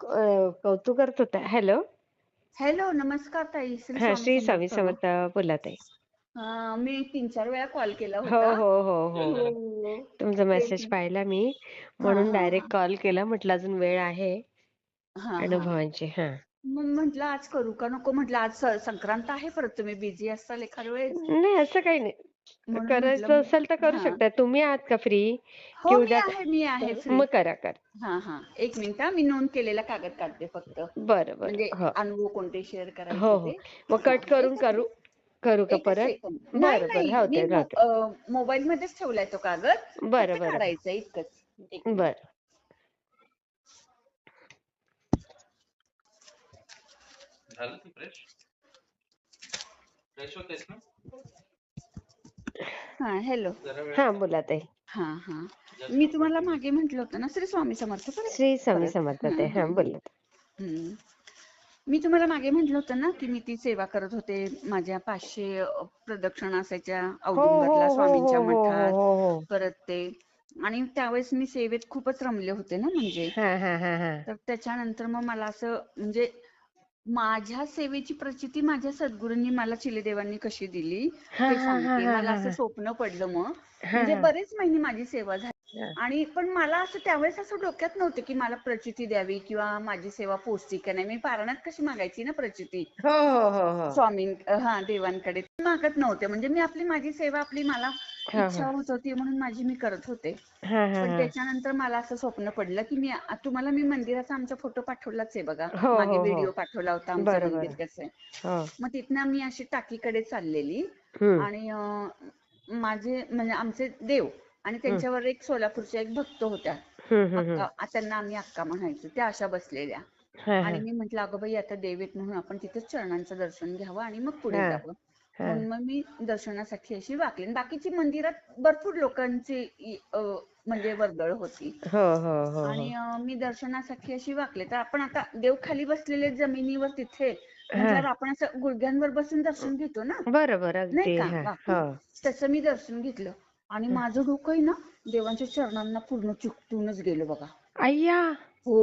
अ, कौतुकार्थ होता. Hello. Hello, नमस्कार ताई. श्री हां, स्वामी श्री स्वामी समर्थ. बोला ताई. हां, मी 3-4 वेळा कॉल केला हो, होता. हो, हो, हो. हो. तुमचा मेसेज. पाहिला मी हां, म्हणून हां, डायरेक्ट हां. कॉल केला. म्हटलं अजून वेळ आहे हां, हां. अनुभवांची. हां. मग म्हटलं आज करू का नको म्हटलं आज स संक्रांत आहे परत तुम्ही बिझी असाल एखाद वेळेस. नाही असं काही नाही. करायचं असेल तर करू हां. शकता. तुम्ही आहात का फ्री? की हो, मी उद्या आहे, मी आहे फ्री. मग करा, करा. हां, हां. एक मिनिट हां, मी नोंद केलेला कागद काढते फक्त. बरं, बरं. म्हणजे हो. अनुभव कोणते शेअर हो, करायचे हो. ते. मग हां, कट करून करू करू का परत? नाही, बरं, बरं. नाही. राहू मी दे, मो राहू दे. अ, मोबाईलमध्येच ठेवलाय तो कागद. बरं, फक्त बरं. काढायचा इतकंच. एक. बरं. झालं तू फ्रेश? फ्रेश होतेस ना? हां, हॅलो. हां, बोला ताई. हां, हां. मी तुम्हाला मागे म्हटलं होतं ना श्री स्वामी समर्थ परत श्री स्वामी परत. समर्थ ताई. हं. बोला. हं. मी तुम्हाला मागे म्हटलं होतं ना की मी ती सेवा करत होते. माझ्या 500 अ, प्रदक्षिणा असायच्या हो, हो, औदुंबरला हो, स्वामींच्या हो, हो, हो, मठात. हो, हो. परत ते आणि त्यावेळेस मी सेवेत खूपच रमले होते ना म्हणजे. हां, हां, हां, हां. तर त्याच्यानंतर मग मला असं म्हणजे माझ्या सेवेची प्रचिती माझ्या सद्गुरूंनी मला चिलेदेवांनी कशी दिली ते सांगते. मला असं. स्वप्न पडलं मग. म्हणजे. बरेच महिने माझी सेवा झाली. आणि पण मला असं त्यावेळेस असं डोक्यात नव्हतं की मला प्रचिती द्यावी किंवा माझी सेवा पोचती का नाही. मी पारायणात कशी मागायची ना प्रचिती. हो, हो, हो. स्वामी हां, देवांकडे मागत नव्हते. म्हणजे मी आपली माझी सेवा आपली मला इच्छा. होत होती म्हणून माझी मी करत होते. पण. त्याच्यानंतर मला असं स्वप्न पडलं की मी तुम्हाला मी मंदिराचा आमचा फोटो पाठवलाच आहे बघा. हो, मागे हो, व्हिडिओ हो. पाठवला होता आमचं मंदिर. कसं आहे. मग तिथनं मी अशी टाकीकडे चाललेली. आणि माझे म्हणजे आमचे देव आणि. त्यांच्यावर एक सोलापूरच्या एक भक्त होत्या. त्यांना आम्ही अक्का म्हणायचो. त्या अशा बसलेल्या. आणि. मी म्हटलं अगं बाई आता देव म्हणून आपण तिथेच चरणांचं दर्शन घ्यावं आणि मग पुढे. जावं. म्हणून मग मी दर्शनासाठी अशी वाकले. आणि बाकीची मंदिरात भरपूर लोकांची अ, म्हणजे वर्दळ होती. हो, हो, हो, आणि हो. अं, मी दर्शनासाठी अशी वाकले तर आपण आता देव खाली बसलेले जमिनीवर तिथे हां. म्हटल्यावर आपण असं गुडघ्यांवर बसून दर्शन घेतो ना बरोबर. नाही अगदी. का हां. वाकून. तसं मी दर्शन घेतलं आणि हं. माझं डोकं आहे ना देवांच्या चरणांना पूर्ण चिकटूनच गेलं बघा अय्या! हो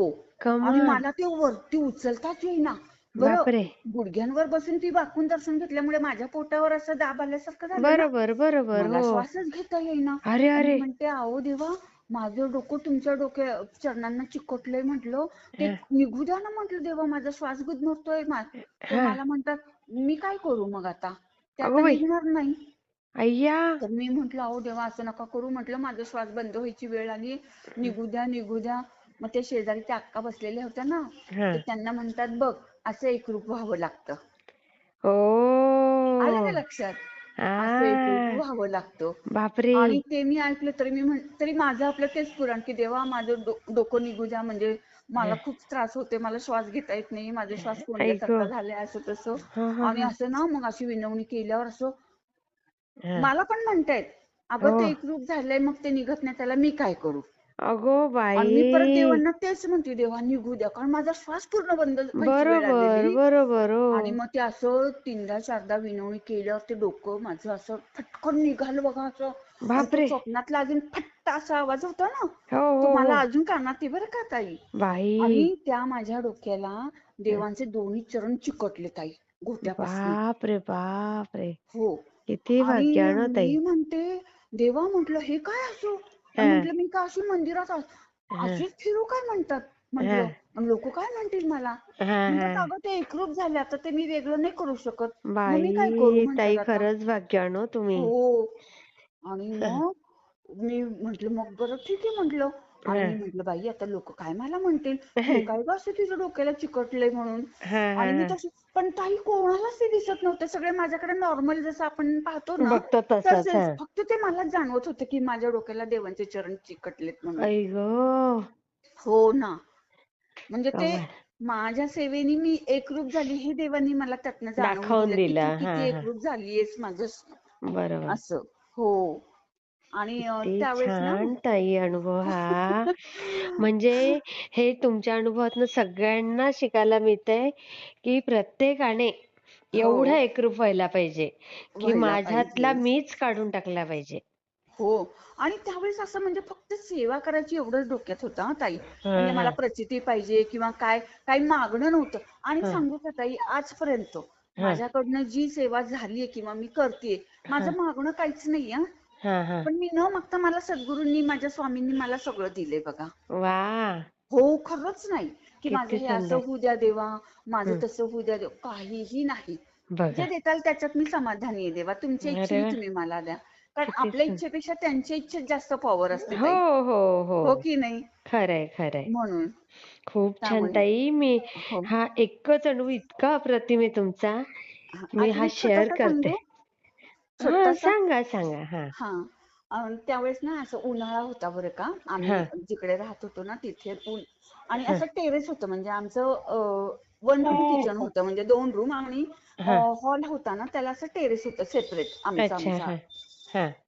आणि कमाल. मला ते वरती उचलताच येईना बरं बापरे! गुडघ्यांवर बसून ती वाकून दर्शन घेतल्यामुळे माझ्या पोटावर असं दाब आल्यासारखं झालं ना बरोबर, बरोबर. मला हो. श्वासच घेता येईना अरे, अरे! म्हणते अहो देवा माझं डोकं तुमच्या डोक्या चरणांना चिकटलंय म्हटलं ते हां. निघू द्या ना म्हटलं देवा माझा श्वास गुदमरतोय मा- हां. मला म्हणतात मी काय करू मग आता ते अगो आता बाई! निघणार नाही अय्या! तर मी म्हटलं अहो देवा असं नका करू म्हटलं माझा श्वास बंद व्हायची वेळ आली निघू द्या निघू द्या मग ते शेजारी त्या अक्का बसलेल्या होत्या ना हां. तर त्यांना म्हणतात बघ असं एकरूप व्हावं लागतं आलं का ओह! लक्षात असं एकरूप! व्हावं लागतं बापरे! आणि ते मी ऐकलं तरी मी म्हण तरी माझं आपलं तेच पुराण की देवा माझं डो- डोकं निघू द्या म्हणजे मला हां. खूप त्रास होते मला श्वास घेता येत नाही माझा श्वास कोंडल्यासारखा! झालाय असं तसं हां, हां, आणि हां. असं ना मग अशी विनवणी केल्यावर असं हां. मला पण म्हणतायत अगं हो. ते एकरूप झालंय मग ते निघत नाही त्याला मी काय करू अगो आणि मी परत बाई! देवांना तेच म्हणते देवा निघू द्या कारण माझा श्वास पूर्ण बंद व्हायची वेळ बरोबर, आलेली बरोबर. आणि हो. मग ते असं तीनदा चारदा विनवणी केल्यावर ते डोकं माझं असं फटकन निघालं बघा असं आणि तो बापरे! स्वप्नातला अजून फट्ट असा आवाज होता ना हो, तो हो, मला हो. अजून कानात आहे बरं का ताई बाई! आणि त्या माझ्या डोक्याला देवांचे दोन्ही चरण चिकटले ताई बापरे, बापरे! हो किती आणि भाग्यानं ताई. मी म्हणते देवा म्हटलं हे काय असो. म्हटलं मी का अशी मंदिरात. अशीच फिरू काय म्हणतात? म्हटलं लोक काय म्हणतील मला. अगं ते एकरूप झाले आता ते मी वेगळं नाही करू शकत. मी काय करू ताई खरंच भाग्यानं हो तुम्ही. हो. आणि मग मी म्हंटल मग बरं ठीक आहे म्हंटल. आणि. मी म्हंटल बाई आता लोक काय मला म्हणतील काय गं असं तिच्या डोक्याला चिकटलंय म्हणून आणि मी. तशी पण ताई कोणालाच ते दिसत नव्हते सगळे माझ्याकडे नॉर्मल जसं आपण पाहतो ना तसंच. फक्त ते मला जाणवत होतं की माझ्या डोक्याला देवांचे चरण चिकटलेत म्हणून! हो ना म्हणजे ते. माझ्या सेवेने मी एकरूप झाली हे देवांनी मला त्यातनं जाणवून दिलं. एकरूप झालीयस माझं. असं हो आणि किती त्यावेळेस ना छान ताई अनुभव हा. म्हणजे हे तुमच्या अनुभवातनं सगळ्यांना शिकायला मिळतंय, की प्रत्येकाने एवढं हो एकरूप व्हायला पाहिजे, की व्हायला माझ्यातला पाहिजे मीच काढून टाकला पाहिजे. हो आणि त्यावेळेस असं म्हणजे फक्त सेवा करायची एवढंच डोक्यात होतं हा ताई म्हणजे मला हा. प्रचिती पाहिजे किंवा काय काही मागणं नव्हतं आणि हा. सांगू का ताई आजपर्यंत हा. माझ्याकडनं जी सेवा झालीये किंवा मी करते माझं. मागणं काहीच नाही हा हा हा. पण मी न मागता मला सद्गुरूंनी माझ्या स्वामींनी मला सगळं दिलंय बघा. वा. हो खरंच नाही की माझं हे असं सुंदर. होऊ द्या देवा माझं. तसं होऊ द्या देवा काहीही नाही. जे बघा देताल त्याच्यात मी समाधानी आहे देवा. तुमच्या अरे इच्छेने वा. तुम्ही मला द्या. कारण किती आपल्या सुंदर. इच्छेपेक्षा त्यांच्या इच्छेत जास्त पॉवर असते हो ताई. हो हो. हो की नाही? खरंय खरंय. म्हणून. खूप छान त्यामुळे- ताई. मी हो. हा एकच अनुभव इतका अप्रतिम आहे तुमचा. मी अजून हा एक शेअर छोटासा करते? हा छोटासा? सांगा सांगा हा हा अं, त्यावेळेस ना असं उन्हाळा होता बरं का आम्ही हा. जिकडे राहत होतो ना तिथे ऊन आणि हा. असं टेरेस होतं म्हणजे आमचं वन रूम किचन होतं म्हणजे दोन रूम आणि हा. हॉल होता ना त्याला असं टेरेस होतं सेपरेट आमचं अच्छा आमचा हा हा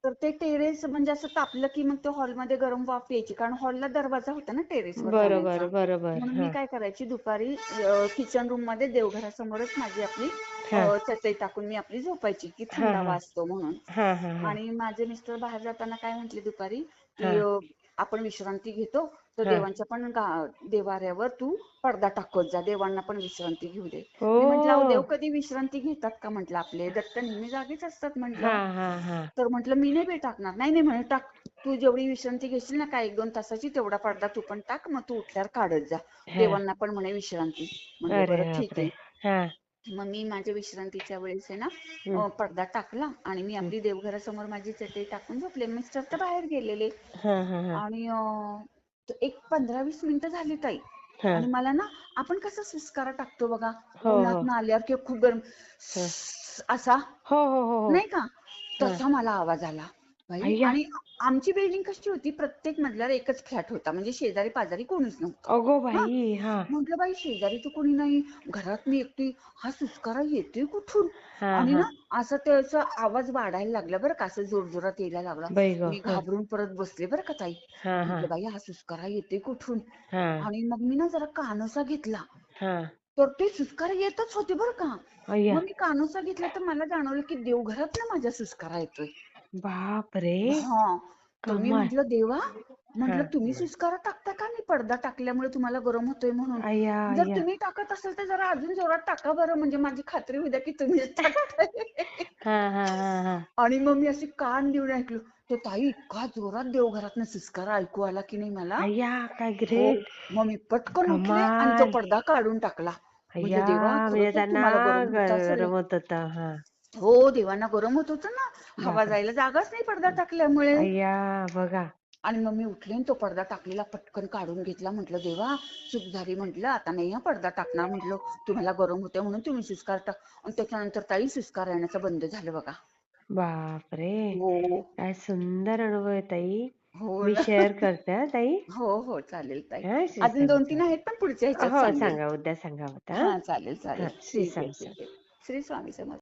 तर ते टेरेस म्हणजे असं तापलं की मग ते हॉलमध्ये गरम वाफ यायची. कारण हॉलला दरवाजा होता ना टेरेसवर बरोबर. बरोबर मी काय करायची दुपारी किचन रूममध्ये देवघरासमोरच माझी आपली चटई टाकून मी आपली झोपायची की थंडावा. असतो म्हणून. हा हा हा. आणि माझे मिस्टर बाहेर जाताना काय म्हंटले दुपारी की आपण विश्रांती घेतो तर. देवांच्या पण देवाऱ्यावर तू पडदा टाकत जा देवांना पण विश्रांती घेऊ दे. हो. म्हंटल देव कधी विश्रांती घेतात का? म्हंटल आपले. दत्त नेहमी जागेच असतात म्हंटल. तर म्हंटल मी नाही बे टाकणार. नाही नाही म्हणे टाक. तू जेवढी विश्रांती घेशील ना काय एक दोन तासाची तेवढा पडदा तू पण टाक. मग तू उठल्यावर काढत जा. देवांना पण म्हणे विश्रांती. म्हणजे बरं ठीक आहे. मग मी माझ्या विश्रांतीच्या वेळेस आहे ना पडदा टाकला आणि मी आपली देवघरासमोर माझी चटई टाकून झोपले. मिस्टर तर बाहेर गेलेले. हा हा हा. आणि एक पंधरा वीस मिनिटं झाली ताई. हा. आणि मला ना आपण कसं सुस्कारा टाकतो बघा? हो, हो. उन्हात आल्यावर किंवा खूप गरम असा हो हो हो हो. नाही का? तसा मला आवाज आला. बाई. आणि आमची बिल्डिंग कशी होती? प्रत्येक मजल्यावर एकच फ्लॅट होता. म्हणजे शेजारी पाजारी कोणीच नव्हतं. अगो बाई हा. म्हटलं बाई शेजारी तर कोणी नाही. घरात मी एकटी. हा सुस्कारा येतोय कुठून? आणि ना असं त्याचा आवाज वाढायला लागला बरं का. असं जोरजोरात यायला लागला. मी घाबरून परत बसले बरं का ताई. म्हटलं बाई हा सुस्कारा येते कुठून? आणि मग मी ना जरा कानोसा घेतला. तर ते सुस्कारा येतच होते बरं का. मग मी कानोसा घेतला तर मला जाणवलं की देवघरात ना माझा सुस्कारा येतोय. बापरे. हा. तर मी कमाल. म्हंटल देवा म्हंटल हा. तुम्ही सुस्कारा टाकता का? मी पडदा टाकल्यामुळे तुम्हाला गरम होतोय म्हणून. अय्या जर अय्या तुम्ही टाकत असेल तर जरा अजून जोरात टाका बरं. म्हणजे माझी खात्री होऊ द्या की तुम्ही टाकताय. हा हा हा हा. आणि मग मी अशी कान देऊन ऐकलो तर ताई इतका जोरात देवघरातनं सुस्कारा ऐकू आला की नाही मला? अय्या काय हो. ग्रेट. मग मी पटकन उठले आणि तो कमाल. पडदा काढून टाकला. म्हणजे अय्या देवा म्हणजे खरोखर त्यांना तुम्हाला गरम होत असेल. गरम होत होत हा. हो देवांना गरम होत होतं ना. हवा. जायला जागाच नाही पडदा टाकल्यामुळे. अय्या बघा. आणि मग मी उठले आणि तो पडदा टाकलेला पटकन काढून घेतला. म्हटलं देवा चूक झाली म्हटलं. आता नाही हा पडदा टाकणार. म्हटलं तुम्हाला गरम होते म्हणून तुम्ही सुस्कार टाक आणि त्याच्यानंतर ताई सुस्कार येण्याचं बंद झालं बघा. बापरे! हो. काय सुंदर अनुभव आहे ताई. हो मी. शेअर करते हा ताई. हो हो. चालेल ताई. हा, श्री अजून दोन तीन आहेत पण पुढच्या ह्याच्यात हो सांगा. उद्या सांगा होता हा? चालेल चालेल. हा, श्री ठीक आहे स्वामी ठीक आहे. श्री स्वामी समर्थ